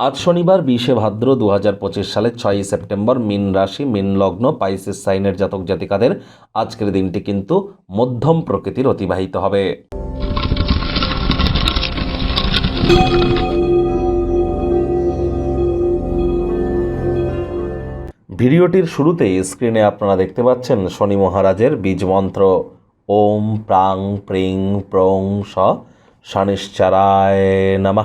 আজ শনিবার বিশে ভাদ্র দু হাজার পঁচিশ সালের ছয়ই সেপ্টেম্বর মিন রাশি, মিন লগ্ন, পাইসিস সাইনের জাতক জাতিকাদের আজকের দিনটি কিন্তু মধ্যম প্রকৃতির অতিবাহিত হবে। ভিডিওটির শুরুতে স্ক্রিনে আপনারা দেখতে পাচ্ছেন শনি মহারাজের বীজ মন্ত্র। ওম প্রাং প্রিং প্রং স শনিশ্চারায় নামা।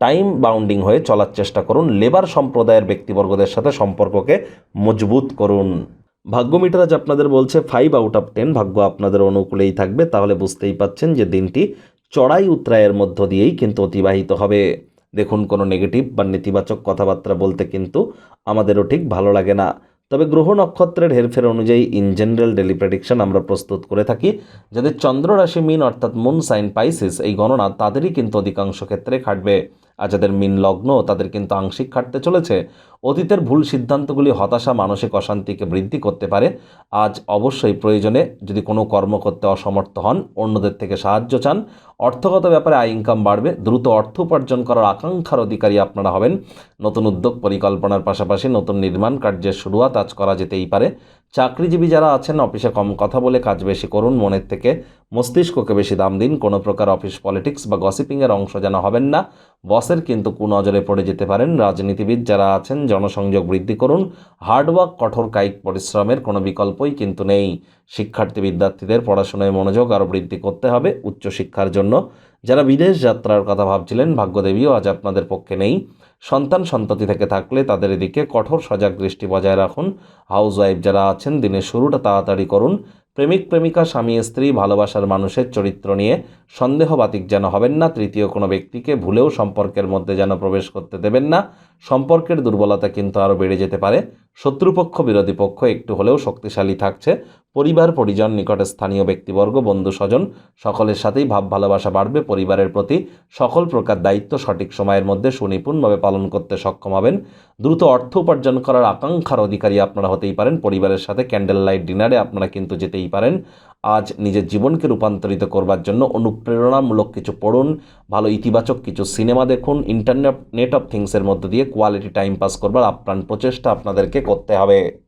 টাইম বাউন্ডিং হয়ে চলার চেষ্টা করুন, লেবার সম্প্রদায়ের ব্যক্তিবর্গদের সাথে সম্পর্ককে মজবুত করুন। ভাগ্য মিটার আজ আপনাদের বলছে ফাইভ আউট অফ টেন ভাগ্য আপনাদের অনুকূলেই থাকবে। তাহলে বুঝতেই পাচ্ছেন যে দিনটি চড়াই উত্রায়ের মধ্য দিয়েই কিন্তু অতিবাহিত হবে। দেখুন, কোনো নেগেটিভ বা নেতিবাচক কথাবার্তা বলতে কিন্তু আমাদেরও ঠিক ভালো লাগে না। তবে গ্রহ নক্ষত্রের হেরফের অনুযায়ী ইন জেনারেল ডেলি প্রেডিকশন আমরা প্রস্তুত করে থাকি। যাদের চন্দ্র রাশি মিন অর্থাৎ মুন সাইন পাইসিস এই গণনা তাদেরই কিন্তু অধিকাংশ ক্ষেত্রে খাটবে। আর যাদের মিন লগ্ন, তাদের কিন্তু আংশিক খাটতে চলেছে। অতীতের ভুল সিদ্ধান্তগুলি হতাশা, মানসিক অশান্তিকে বৃদ্ধি করতে পারে। আজ অবশ্যই প্রয়োজনে যদি কোনো কর্ম করতে অসমর্থ হন, অন্যদের থেকে সাহায্য চান। অর্থগত ব্যাপারে আয় ইনকাম বাড়বে। দ্রুত অর্থ উপার্জন করার আকাঙ্ক্ষার অধিকারী আপনারা হবেন। নতুন উদ্যোগ, পরিকল্পনার পাশাপাশি নতুন নির্মাণ কার্যের শুরুয়াত আজ করা যেতেই পারে। চাকরিজীবী যারা আছেন, অফিসে কম কথা বলে কাজ বেশি করুন, মনের থেকে মস্তিষ্ককে বেশি দাম দিন, কোনো প্রকার অফিস পলিটিক্স বা গসিপিংয়ের অংশ যেন হবেন না। বসের কিন্তু কুনজরে পড়ে যেতে পারেন, রাজনীতিবিদ যারা আছেন, জনসংযোগ বৃদ্ধি করুন হার্ডওয়ার্ক কঠোর কায়িক পরিশ্রমের কোনো বিকল্পই কিন্তু নেই। শিক্ষার্থী বিদ্যার্থীদের পড়াশোনায় মনোযোগ আরও বৃদ্ধি করতে হবে উচ্চশিক্ষার জন্য। যারা বিদেশ যাত্রার কথা ভাবছিলেন, ভাগ্যদেবীও আজ আপনাদের পক্ষে নেই। সন্তান সন্ততি থেকে থাকলে তাদের এদিকে কঠোর সজাগ দৃষ্টি বজায় রাখুন। হাউস ওয়াইফ যারা আছেন, দিনের শুরুটা তাড়াতাড়ি করুন। প্রেমিক, প্রেমিকা, স্বামী, স্ত্রী, ভালোবাসার মানুষের চরিত্র নিয়ে সন্দেহবাতিক যেন হবেন না, তৃতীয় কোনো ব্যক্তিকে ভুলেও সম্পর্কের মধ্যে যেন প্রবেশ করতে দেবেন না। সম্পর্কের দুর্বলতা কিন্তু আরও বেড়ে যেতে পারে। শত্রুপক্ষ, বিরোধী পক্ষ একটু হলেও শক্তিশালী থাকছে। পরিবার, পরিজন, নিকটে স্থানীয় ব্যক্তিবর্গ, বন্ধু, স্বজন, সকলের সাথেই ভাব, ভালোবাসা বাড়বে। পরিবারের প্রতি সকল প্রকার দায়িত্ব সঠিক সময়ের মধ্যে সুনিপুণভাবে পালন করতে সক্ষম হবেন। দ্রুত অর্থ উপার্জন করার আকাঙ্ক্ষার অধিকারী আপনারা হতেই পারেন। পরিবারের সাথে ক্যান্ডেল লাইট ডিনারে আপনারা কিন্তু যেতেই পারেন। আজ নিজের জীবনকে রূপান্তরিত করবার জন্য অনুপ্রেরণামূলক কিছু পড়ুন, ভালো ইতিবাচক কিছু সিনেমা দেখুন ইন্টারনেট নেট অফ থিংসের মধ্যে দিয়ে কোয়ালিটি টাইম পাস করবার আপ্রাণ প্রচেষ্টা আপনাদেরকে করতে হবে।